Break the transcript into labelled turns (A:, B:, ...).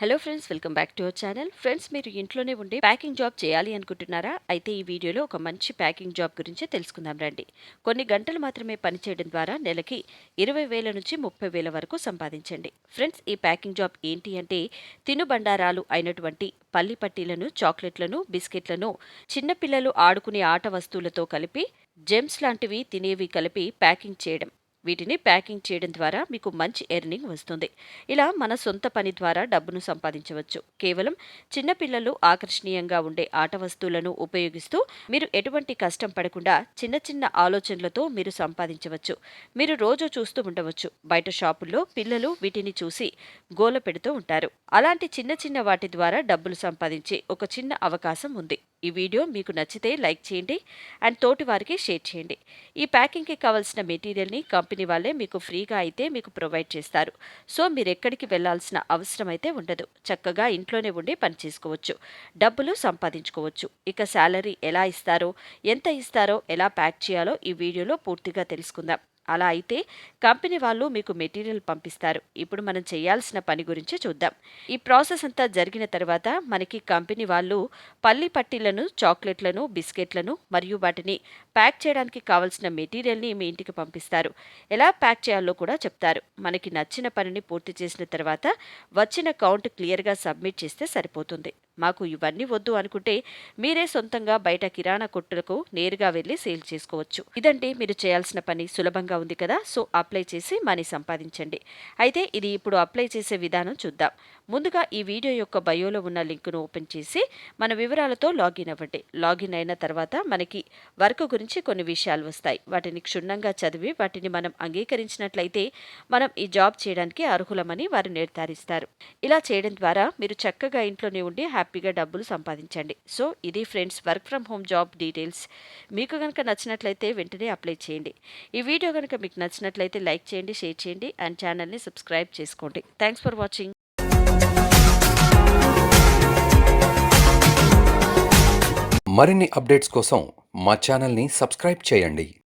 A: Hello friends welcome back to our channel friends మీరు ఇంట్లోనే ఉండి ప్యాకింగ్ జాబ్ చేయాలి అనుకుంటున్నారా? అయితే ఈ వీడియోలో ఒక మంచి ప్యాకింగ్ జాబ్ గురించి తెలుసుకుందాం రండి. కొన్ని గంటలు మాత్రమే పనిచేయడం ద్వారా నెలకి ఇరవై వేల నుంచి ముప్పై వేల వరకు సంపాదించండి. ఫ్రెండ్స్ ఈ ప్యాకింగ్ జాబ్ ఏంటి అంటే తినుబండారాలు అయినటువంటి పల్లి పట్టీలను చాక్లెట్లను బిస్కెట్లను చిన్నపిల్లలు ఆడుకునే ఆట వస్తువులతో కలిపి జెమ్స్ లాంటివి తినేవి కలిపి ప్యాకింగ్ చేయడం. వీటిని ప్యాకింగ్ చేయడం ద్వారా మీకు మంచి ఎర్నింగ్ వస్తుంది. ఇలా మన సొంత పని ద్వారా డబ్బును సంపాదించవచ్చు. కేవలం చిన్నపిల్లలు ఆకర్షణీయంగా ఉండే ఆట వస్తువులను ఉపయోగిస్తూ మీరు ఎటువంటి కష్టం పడకుండా చిన్న చిన్న ఆలోచనలతో మీరు సంపాదించవచ్చు. మీరు రోజు చూస్తూ ఉండవచ్చు. బయట షాపుల్లో పిల్లలు వీటిని చూసి గోల పెడుతూ ఉంటారు. అలాంటి చిన్న చిన్న వాటి ద్వారా డబ్బులు సంపాదించే ఒక చిన్న అవకాశం ఉంది. ఈ వీడియో మీకు నచ్చితే లైక్ చేయండి అండ్ తోటి వారికి షేర్ చేయండి. ఈ ప్యాకింగ్కి కావాల్సిన మెటీరియల్ని కంపెనీ వాళ్ళే మీకు ఫ్రీగా అయితే మీకు ప్రొవైడ్ చేస్తారు. సో మీరు ఎక్కడికి వెళ్ళాల్సిన అవసరం అయితే ఉండదు. చక్కగా ఇంట్లోనే ఉండి పని చేసుకోవచ్చు. డబ్బులు సంపాదించుకోవచ్చు. ఇక శాలరీ ఎలా ఇస్తారో ఎంత ఇస్తారో ఎలా ప్యాక్ చేయాలో ఈ వీడియోలో పూర్తిగా తెలుసుకుందాం. అలా అయితే కంపెనీ వాళ్ళు మీకు మెటీరియల్ పంపిస్తారు. ఇప్పుడు మనం చేయాల్సిన పని గురించి చూద్దాం. ఈ ప్రాసెస్ అంతా జరిగిన తర్వాత మనకి కంపెనీ వాళ్ళు పల్లి పట్టీలను చాక్లెట్లను బిస్కెట్లను మరియు వాటిని ప్యాక్ చేయడానికి కావాల్సిన మెటీరియల్ని మీ ఇంటికి పంపిస్తారు. ఎలా ప్యాక్ చేయాలో కూడా చెప్తారు. మనకి నచ్చిన పనిని పూర్తి చేసిన తర్వాత వచ్చిన కౌంట్ క్లియర్గా సబ్మిట్ చేస్తే సరిపోతుంది. మాకు ఇవన్నీ వద్దు అనుకుంటే మీరే సొంతంగా బయట కిరాణా కొట్టులకు నేరుగా వెళ్ళి సేల్ చేసుకోవచ్చు. ఇదంటే మీరు చేయాల్సిన పని సులభంగా ఉంది కదా సో అప్లై చేసి మనీ సంపాదించండి. అయితే ఇది ఇప్పుడు అప్లై చేసే విధానం చూద్దాం. ముందుగా ఈ వీడియో యొక్క బయోలో ఉన్న లింకును ఓపెన్ చేసి మన వివరాలతో లాగిన్ అవ్వండి. లాగిన్ అయిన తర్వాత మనకి వర్క్ గురించి కొన్ని విషయాలు వస్తాయి. వాటిని క్షుణ్ణంగా చదివి వాటిని మనం అంగీకరించినట్లయితే మనం ఈ జాబ్ చేయడానికి అర్హులమని వారు నిర్ధారిస్తారు. ఇలా చేయడం ద్వారా మీరు చక్కగా ఇంట్లోనే ఉండి హ్యాపీగా డబ్బులు సంపాదించండి. సో ఇది friends work from home job details. మీకు కనుక నచ్చినట్లయితే వెంటనే అప్లై చేయండి. ఈ వీడియో కనుక మీకు నచ్చినట్లయితే లైక్ చేయండి షేర్ చేయండి అండ్ ఛానల్ని సబ్స్క్రైబ్ చేసుకోండి. థ్యాంక్స్ ఫర్ వాచింగ్
B: మరిన్ని అప్డేట్స్ కోసం మా ఛానల్ని సబ్స్క్రైబ్ చేయండి.